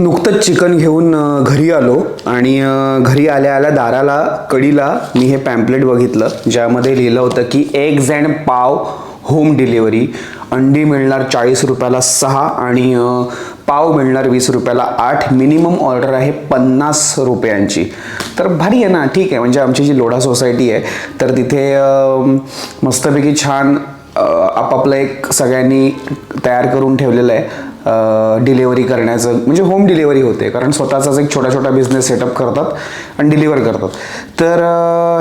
नुकतंच चिकन घेऊन घरी आलो आणि घरी आल्या आल्या दाराला कडीला मी हे पॅम्पलेट बघितलं ज्यामध्ये लिहिलं होतं की eggs and pav home delivery अंडी मिळणार चाळीस रुपयाला सहा आणि पाव मिळणार वीस रुपयाला आठ. मिनिमम ऑर्डर आहे पन्नास रुपयांची. तर भारी आहे ना ठीक आहे. म्हणजे आमची जी लोढा सोसायटी आहे तर तिथे मस्तपैकी छान आपापलं एक सगळ्यांनी तयार करून ठेवलेलं आहे. डिलेवरी करण्याचं म्हणजे होम डिलेवरी होते कारण स्वतःचाच एक छोटा छोटा बिझनेस सेटअप करतात आणि डिलिव्हर करतात. तर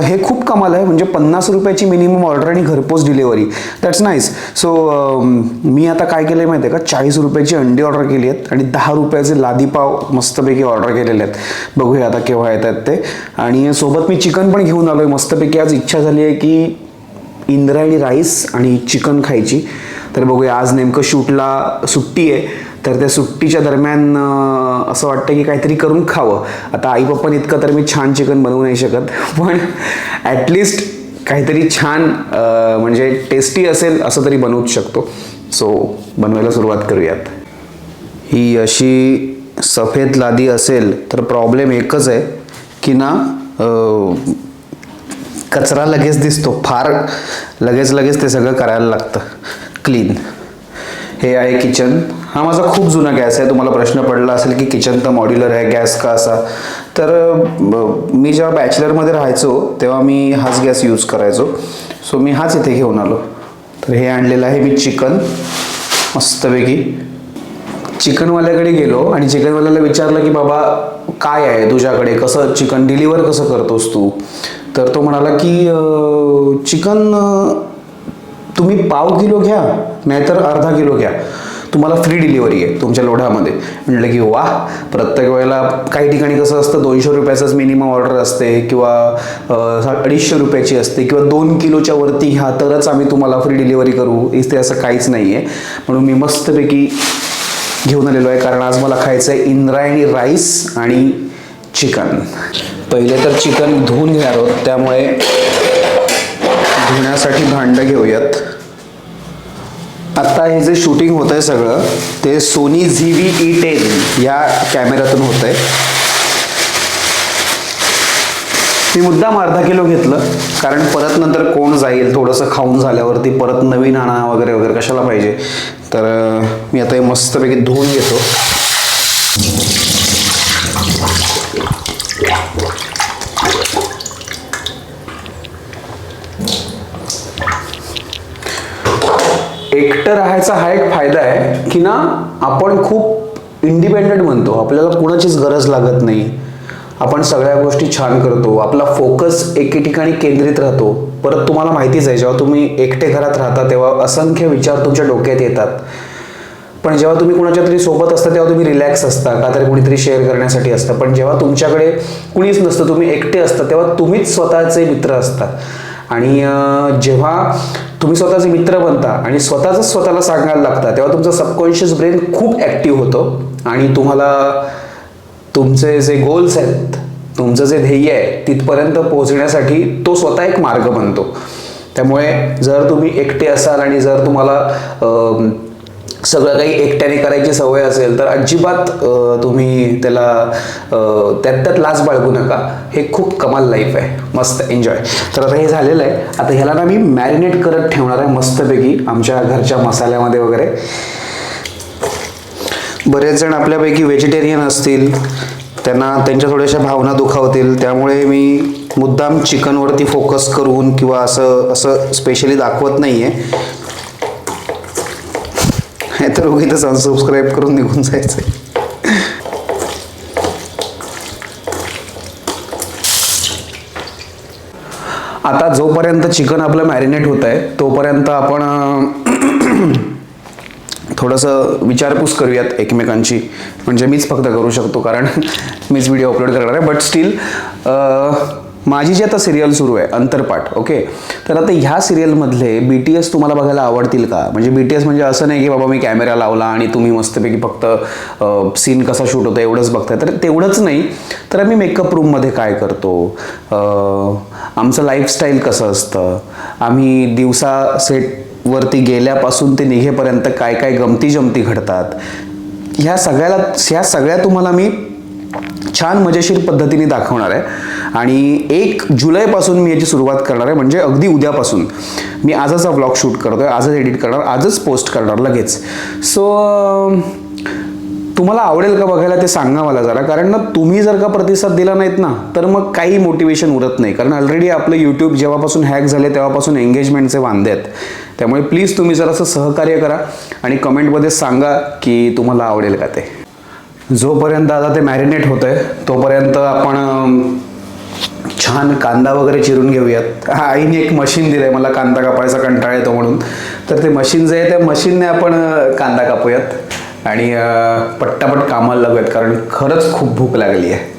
हे खूप कमाल आहे म्हणजे पन्नास रुपयाची मिनिमम ऑर्डर आणि घरपोच डिलेवरी दॅट्स नाईस सो मी आता काय केलं आहे माहिती आहे का? चाळीस रुपयाची अंडी ऑर्डर केली आहेत आणि दहा रुपयाचे लादीपाव मस्तपैकी ऑर्डर केलेले आहेत. बघूया आता केव्हा येत आहेत ते. आणि सोबत मी चिकन पण घेऊन आलो आहे मस्तपैकी आज इच्छा झाली आहे की इंद्रायणी राईस आणि चिकन खायची. तर बघूया आज नेमकं शूटला सुट्टी आहे. तर त्या सुट्टीच्या दरम्यान असं वाटतं की काहीतरी करून खावं. आता आई पप्पा इतकं तर मी छान चिकन बनवू नाही शकत पण ॲटलिस्ट काहीतरी छान म्हणजे टेस्टी असेल असं तरी बनवूच शकतो. सो बनवायला सुरुवात करूयात. ही अशी सफेद लादी असेल तर प्रॉब्लेम एकच आहे की ना कचरा लगेच दिसतो. फार लगेच लगेच ते सगळं करायला लागतं. क्लीन हे आहे किचन हा माझा खूप जुना गॅस आहे. तुम्हाला प्रश्न पडला असेल की किचन तर मॉड्युलर आहे गॅस का असा? तर मी जेव्हा बॅचलरमध्ये राहायचो तेव्हा मी हाच गॅस यूज करायचो. सो मी हाच इथे घेऊन आलो. तर हे आणलेलं आहे मी चिकन. मस्तपैकी. चिकनवाल्याकडे गेलो आणि चिकनवाल्याला विचारलं की बाबा काय आहे तुझ्याकडे? कसं चिकन डिलिव्हर कसं करतोस तू? तर तो म्हणाला की चिकन तुम्ही पाव किलो घ्या नाहीतर अर्धा किलो घ्या. तुम्हाला फ्री डिलिव्हरी आहे तुमच्या लोढामध्ये म्हटलं की वा प्रत्येक वेळेला काही ठिकाणी कसं असतं दोनशे रुपयाचंच मिनिमम ऑर्डर असते किंवा अडीचशे रुपयाची असते किंवा दोन किलोच्या वरती ह्या तरच आम्ही तुम्हाला फ्री डिलिव्हरी करू. इथे असं काहीच नाही आहे म्हणून मी मस्तपैकी घेऊन आलेलो आहे कारण आज मला खायचं आहे इंद्रायणी राईस आणि चिकन. पहिले तर चिकन धुवून घेणार आहोत त्यामुळे धुण्यासाठी भांडं घेऊयात. आत्ता हे जे शूटिंग होत आहे सगळं ते Sony Z V E ten या कॅमेऱ्यातून होत आहे मी मुद्दाम अर्धा किलो घेतलं कारण परत नंतर कोण जाईल थोडंसं खाऊन झाल्यावरती परत नवीन आणा वगैरे वगैरे कशाला पाहिजे. तर मी आता हे मस्तपैकी धुवून घेतो. एकटं राहायचा हा एक फायदा आहे की ना आपण खूप इंडिपेंडंट म्हणतो आपल्याला कुणाचीच गरज लागत नाही. आपण सगळ्या गोष्टी छान करतो. आपला फोकस एके ठिकाणी केंद्रित राहतो. परत तुम्हाला माहितीच आहे जेव्हा तुम्ही एकटे घरात राहता तेव्हा असंख्य विचार तुमच्या डोक्यात येतात. पण जेव्हा तुम्ही कुणाच्या तरी सोबत असता तेव्हा तुम्ही रिलॅक्स असता का तरी कुणीतरी शेअर करण्यासाठी असतं. पण जेव्हा तुमच्याकडे कुणीच नसतं तुम्ही एकटे असता तेव्हा तुम्हीच स्वतःचे मित्र असता. आणि जेव्हा तुम्ही स्वतःचे मित्र बनता आणि स्वतःच स्वतःला सांगायला लागता तेव्हा तुमचं सबकॉन्शियस ब्रेन खूप ॲक्टिव्ह होतो आणि तुम्हाला तुमचे जे गोल्स आहेत तुमचं जे ध्येय आहे तिथपर्यंत पोहोचण्यासाठी तो स्वतः एक मार्ग बनतो. त्यामुळे जर तुम्ही एकटे असाल आणि जर तुम्हाला सगळं काही एकट्याने करायची सवय असेल तर अजिबात तुम्ही त्याला त्यात त्यात लाज बाळगू नका. हे खूप कमाल लाईफ आहे. मस्त एन्जॉय तर आता हे झालेलं आहे. आता ह्याला ना मी मॅरिनेट करत ठेवणार आहे मस्तपैकी आमच्या घरच्या मसाल्यामध्ये वगैरे. बरेच जण आपल्यापैकी व्हेजिटेरियन असतील. त्यांना त्यांच्या थोड्याशा भावना दुखावतील. त्यामुळे मी मुद्दाम चिकनवरती फोकस करून किंवा असं असं स्पेशली दाखवत नाही आहे हे तर उगीच अनसबस्क्राईब करून निघून जायचं आता जोपर्यंत चिकन आपलं मॅरिनेट होत आहे तोपर्यंत आपण थोडंसं विचारपूस करूयात एकमेकांची. म्हणजे मीच फक्त करू शकतो कारण मीच व्हिडिओ अपलोड करणार आहे. बट स्टील माझी जी आता सिरियल सुरू आहे अंतरपाठ ओके तर आता ह्या सिरियलमधले बी टी एस तुम्हाला बघायला आवडतील का? म्हणजे बी टी एस म्हणजे असं नाही की बाबा मी कॅमेरा लावला आणि तुम्ही मस्तपैकी फक्त सीन कसा शूट होतो एवढंच बघताय. तर तेवढंच नाही. तर आम्ही मेकअप रूममध्ये काय करतो? आमचं लाईफस्टाईल कसं असतं? आम्ही दिवसा सेटवरती गेल्यापासून ते निघेपर्यंत काय काय गमती जमती घडतात? ह्या सगळ्याला ह्या सगळ्या तुम्हाला मी छान मजेशीर पद्धतीने दाखवणार आहे. आणि एक जुलैपासून मी याची सुरुवात करणार आहे म्हणजे अगदी उद्यापासून. मी आजच हा ब्लॉग शूट करतो आहे आजच एडिट करणार आजच पोस्ट करणार लगेच. सो तुम्हाला आवडेल का बघायला ते सांगा मला जरा कारण ना तुम्ही जर का प्रतिसाद दिला नाहीत ना तर मग काही मोटिवेशन उरत नाही. कारण ऑलरेडी आपलं यूट्यूब जेव्हापासून हॅक झाले तेव्हापासून एंगेजमेंटचे वांदे आहेत. त्यामुळे प्लीज तुम्ही जरासं सहकार्य करा आणि कमेंटमध्ये सांगा की तुम्हाला आवडेल का ते. जोपर्यंत आता ते मॅरिनेट होतं आहे तोपर्यंत आपण छान कांदा वगैरे चिरून घेऊयात. आईने एक मशीन दिलं आहे मला कांदा कापायचा कंटाळा येतो म्हणून. तर ते मशीन जे आहे त्या मशीनने आपण कांदा कापूयात. आणि पट्टापट कामाला लागूयात कारण खरंच खूप भूक लागली आहे.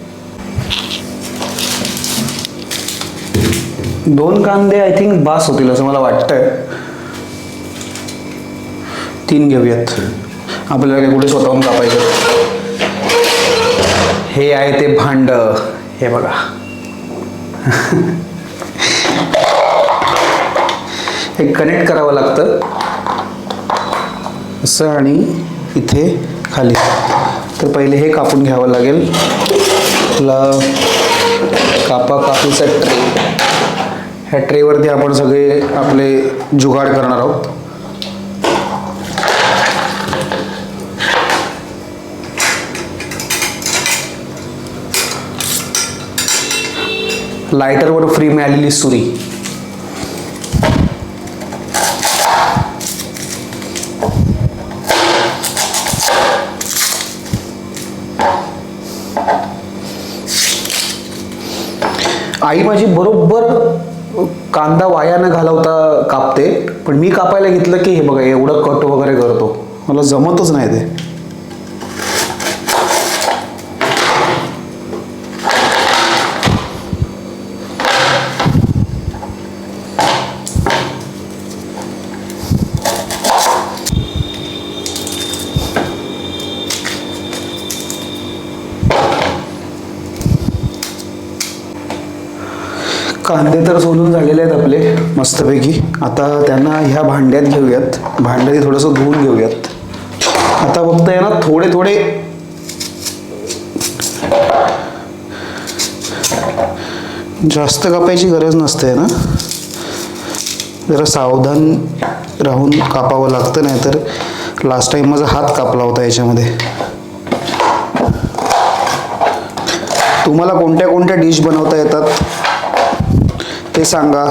दोन कांदे आय थिंक बास होतील असं मला वाटतंय. तीन घेऊयात. आपल्याला कुठे स्वतःहून कापायचं? हे आहे ते भांड. हे बघा. हे कनेक्ट करावं लागतं. असं आणि इथे खाली. तर पहिले हे कापून घ्यावं लागेल. ला कापा कापीचा ट्रे. ह्या ट्रेवरती आपण सगळे आपले जुगाड करणार आहोत. लायटरवर फ्री मिळालेली सुरी. आई माझी बरोबर कांदा वाया न घालवता कापते पण मी कापायला घेतलं की हे बघा एवढं कट वगैरे करतो. मला जमतच नाही ते. कांदे तर सोलून झालेले आहेत आपले मस्तपैकी. आता त्यांना ह्या भांड्यात घेऊयात. भांड्यात थोडंसं धुवून घेऊयात. आता फक्त आहे ना थोडे थोडे. जास्त कापायची गरज नसते ना. जरा सावधान राहून कापावं लागतं नाही तर लास्ट टाइम माझा हात कापला होता याच्यामध्ये. तुम्हाला कोणत्या कोणत्या डिश बनवता येतात? ते सांगा.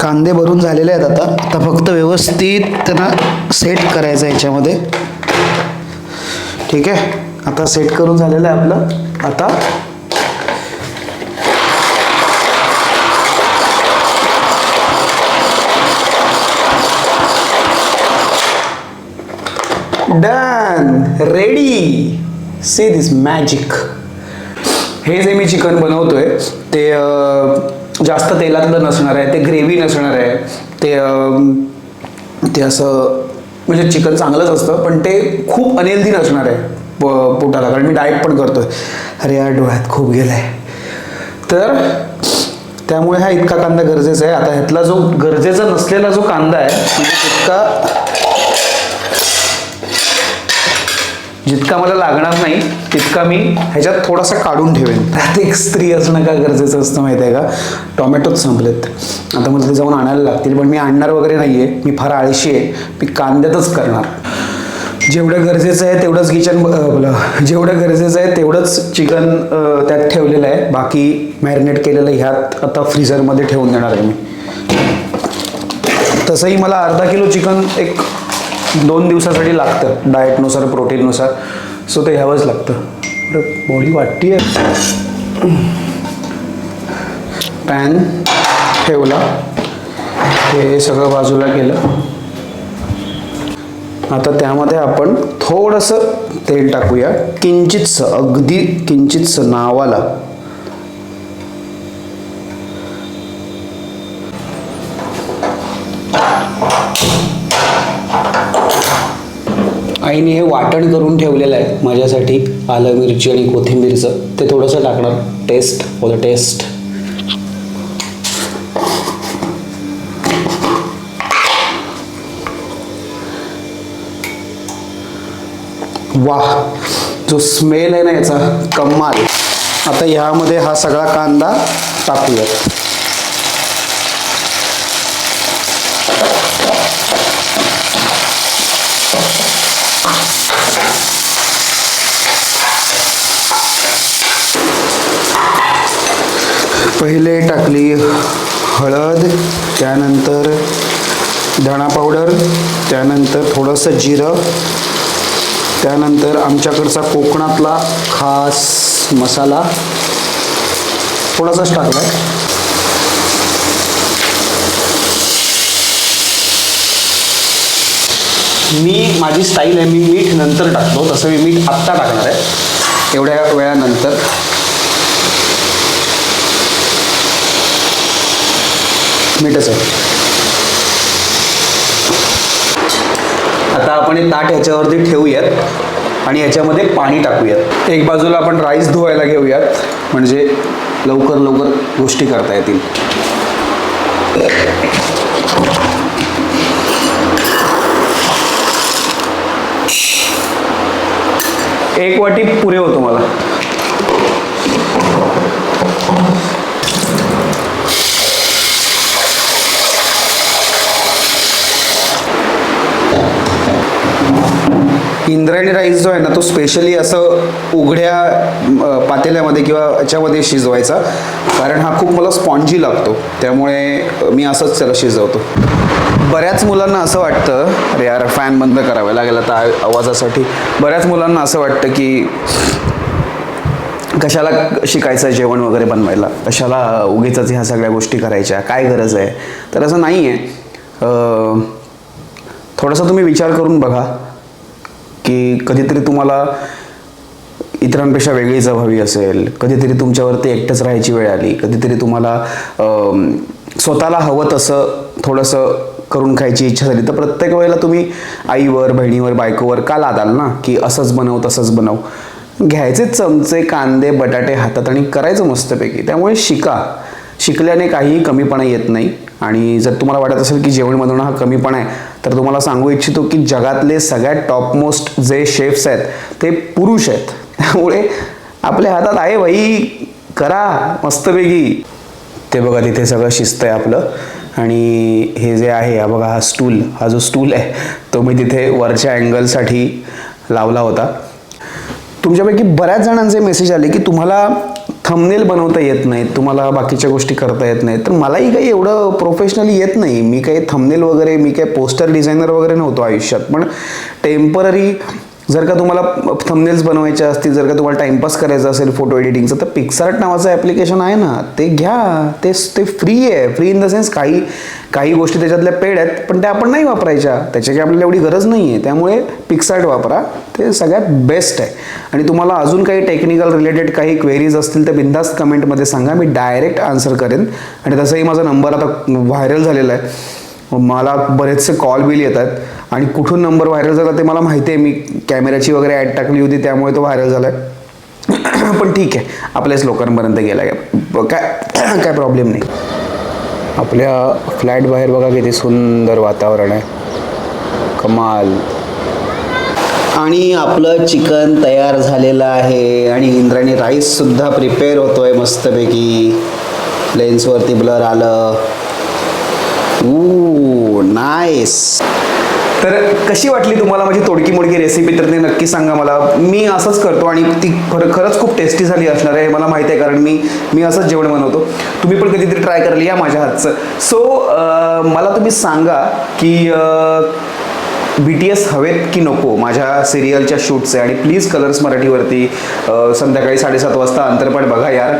कांदे भरून झालेले आहेत आता. आता फक्त व्यवस्थित त्यांना सेट करायचं आहे याच्यामध्ये. ठीक आहे? आता सेट करून झालेलं आहे आपलं. आता done. Ready see this magic हे जे मी चिकन बनवतोय ते जास्त तेलातलं नसणार आहे ते ग्रेव्ही नसणार आहे. ते ते असं म्हणजे चिकन चांगलंच असतं पण ते खूप अनहेल्दी नसणार आहे प- पोटाला कारण मी डाएट पण करतोय. अरे या डोळ्यात खूप गेलाय. तर त्यामुळे हा इतका कांदा गरजेचा आहे. आता ह्यातला जो गरजेचा नसलेला जो कांदा आहे म्हणजे तितका जितका मला लागणार नाही तितका मी ह्याच्यात थोडासा काढून ठेवेन. त्यात एक स्त्री असणं का गरजेचं असतं माहिती आहे का? टोमॅटोच संपलेत. आता मला ते जाऊन आणायला लागतील पण मी आणणार वगैरे नाही आहे मी फार आळशी आहे. मी कांद्यातच करणार. जेवढं गरजेचं आहे तेवढंच किचन जेवढं गरजेचं आहे तेवढंच चिकन त्यात ठेवलेलं आहे. बाकी मॅरिनेट केलेलं ह्यात आता फ्रीझरमध्ये ठेवून देणार आहे मी. तसंही मला अर्धा किलो चिकन एक दोन दिवसासाठी लागतं डाएटनुसार प्रोटीननुसार सो ते घ्यावंच लागतं. बॉडी वाटती आहे पॅन ठेवला. हे सगळं बाजूला केलं आता त्यामध्ये आपण थोडंसं तेल टाकूया. किंचितसं अगदी किंचितसं नावाला. आईने हे वाटण करून ठेवलेलं आहे माझ्यासाठी आलं मिरची आणि कोथिंबीरचं ते थोडंसं टाकणार. टेस्ट फॉर द टेस्ट वाह जो स्मेल आहे ना याचा कमाल. आता ह्यामध्ये हा सगळा कांदा टाकूया पहिले टाकली हळद त्यानंतर धणा पावडर त्यानंतर थोडंसं जिरं त्यानंतर आमच्याकडचा कोकणातला खास मसाला थोडासाच टाकला मी माझी स्टाईल आहे मी मीठ नंतर टाकतो तसं मी मीठ आत्ता टाकणार आहे. एवढ्या वेळानंतर. मीठच आहे आता आपण हे ताट ह्याच्यावरती ठेवूयात आणि याच्यामध्ये पाणी टाकूयात. एक बाजूला आपण राईस धुवायला घेऊयात. म्हणजे लवकर लवकर गोष्टी करता येतील. एक वाटी पुरे होतो मला इंद्रायणी राईस जो आहे ना तो स्पेशली असं उघड्या पातेल्यामध्ये किंवा याच्यामध्ये शिजवायचा. कारण हा खूप मला स्पॉन्जी लागतो. त्यामुळे मी असंच त्याला शिजवतो. बऱ्याच मुलांना असं वाटतं अरे यार फॅन बंद करावा लागेल आता आ- आवाजासाठी. बऱ्याच मुलांना असं वाटतं की कशाला शिकायचं जेवण वगैरे बनवायला? कशाला उगीच ह्या सगळ्या गोष्टी करायच्या? काय गरज आहे? तर असं नाही आहे थोडासा तुम्ही विचार करून बघा. की कधीतरी तुम्हाला इतरांपेक्षा वेगळी हवी असेल कधीतरी तुमच्यावरती एकटंच राहायची वेळ आली कधीतरी तुम्हाला स्वतःला हवं तसं थोडंसं करून खायची इच्छा झाली तर प्रत्येक वेळेला तुम्ही आईवर बहिणीवर बायकोवर का लादाल ना की असंच बनव तसंच बनव. घ्यायचे चमचे कांदे बटाटे हातात आणि करायचं मस्तपैकी. त्यामुळे शिका. शिकल्याने काहीही कमीपणा येत नाही. आणि जर तुम्हाला वाटत असेल की जेवण बनवणं हा कमीपणा आहे तर तुम्हाला सांगू इच्छितो की जगातले सगळ्यात टॉपमोस्ट जे शेफ्स आहेत ते पुरुष आहेत. त्यामुळे आपल्या हातात आहे भाई करा मस्तपैकी. ते बघा तिथे सगळं शिस्त आहे आपलं. आणि हे जे आहे हा बघा हा स्टूल हा जो स्टूल आहे तो मी तिथे वरच्या अँगलसाठी लावला होता. तुमच्यापैकी बऱ्याच जणांचे मेसेज आले की तुम्हाला थंबनेल बनवता येत नाहीत तुम्हाला बाकीच्या गोष्टी करता येत नाहीत. तर मलाही काही एवढं प्रोफेशनली येत नाही. मी काही थंबनेल वगैरे मी काही पोस्टर डिझायनर वगैरे नव्हतो आयुष्यात. पण टेंपररी जर का तुम्हाला थंबनेल्स बनवायचे असतील जर का तुम्हाला टाइमपास करायचा असेल फोटो एडिटिंगचं तर पिक्सार्ट नावाचं ॲप्लिकेशन आहे ना ते घ्या. ते ते फ्री आहे. फ्री इन द सेन्स काही काही गोष्टी त्याच्यातल्या पेड आहेत पण त्या आपण नाही वापरायच्या. त्याची काही आपल्याला एवढी गरज नाही आहे त्यामुळे पिक्सार्ट वापरा. ते सगळ्यात बेस्ट आहे. आणि तुम्हाला अजून काही टेक्निकल रिलेटेड काही क्वेरीज असतील तर बिंदास्त कमेंटमध्ये सांगा. मी डायरेक्ट आन्सर करेन. आणि तसंही माझा नंबर आता व्हायरल झालेला आहे. मला बरेचसे कॉल बिल येतात. आणि कुठून नंबर व्हायरल झाला ते मला माहिती आहे मी कॅमेऱ्याची वगैरे ॲड टाकली होती त्यामुळे तो व्हायरल झाला आहे पण ठीक आहे. आपल्याच लोकांपर्यंत गेला काय काय काय प्रॉब्लेम नाही. आपल्या फ्लॅट बाहेर बघा किती सुंदर वातावरण आहे. कमाल. आणि आपलं चिकन तयार झालेलं आहे. आणि इंद्राणी राईससुद्धा प्रिपेअर होतोय मस्तपैकी. लेन्सवरती ब्लर आलं. नाईस तर कशी वाटली तुम्हाला माझी तोडकी मोडकी रेसिपी तर ते नक्की सांगा मला. मी असंच करतो आणि ती खरं खरंच खूप टेस्टी झाली असणार आहे मला माहिती आहे कारण मी मी असंच जेवण बनवतो. तुम्ही पण कधीतरी ट्राय कराल या माझ्या हातचं. सो मला तुम्ही सांगा की बी टी एस हवेत की नको माझ्या सिरियलच्या शूटचे आणि प्लीज कलर्स मराठीवरती संध्याकाळी साडेसात वाजता अंतरपाठ बघा यार.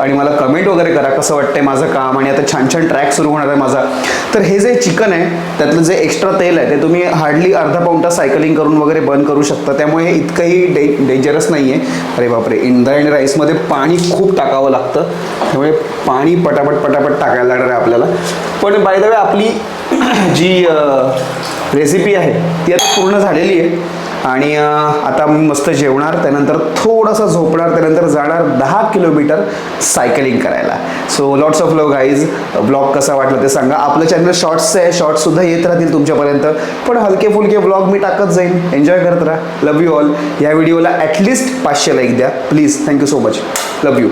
आणि मला कमेंट वगैरे करा कसं वाटतंय माझं काम आणि आता छान छान ट्रॅक सुरू होणार आहे माझा. तर हे जे चिकन आहे त्यातलं जे एक्स्ट्रा तेल आहे ते तुम्ही हार्डली अर्धा पाऊण तास सायकलिंग करून वगैरे बंद करू शकता. त्यामुळे हे इतकंही डे डेंजरस नाही आहे अरे बापरे इंद्रायणी राईसमध्ये पाणी खूप टाकावं लागतं. त्यामुळे पाणी पटापट पटापट टाकायला लागणार आहे आपल्याला. पण बाय द वे आपली जी रेसिपी आहे ती आता पूर्ण झालेली आहे. आणि आता मी मस्त जेवणार त्यानंतर थोडंसं झोपणार त्यानंतर जाणार दहा किलोमीटर सायकलिंग करायला. So lots of love guys blog कसा वाटला ते सांगा. आपलं चॅनल शॉर्ट्स आहे शॉर्ट्ससुद्धा येत राहतील तुमच्यापर्यंत. पण हलके फुलके ब्लॉग मी टाकत जाईन. एन्जॉय करत राहा. लव यू ऑल या व्हिडिओला ॲटलिस्ट पाचशे लाईक द्या. Please thank you so much love you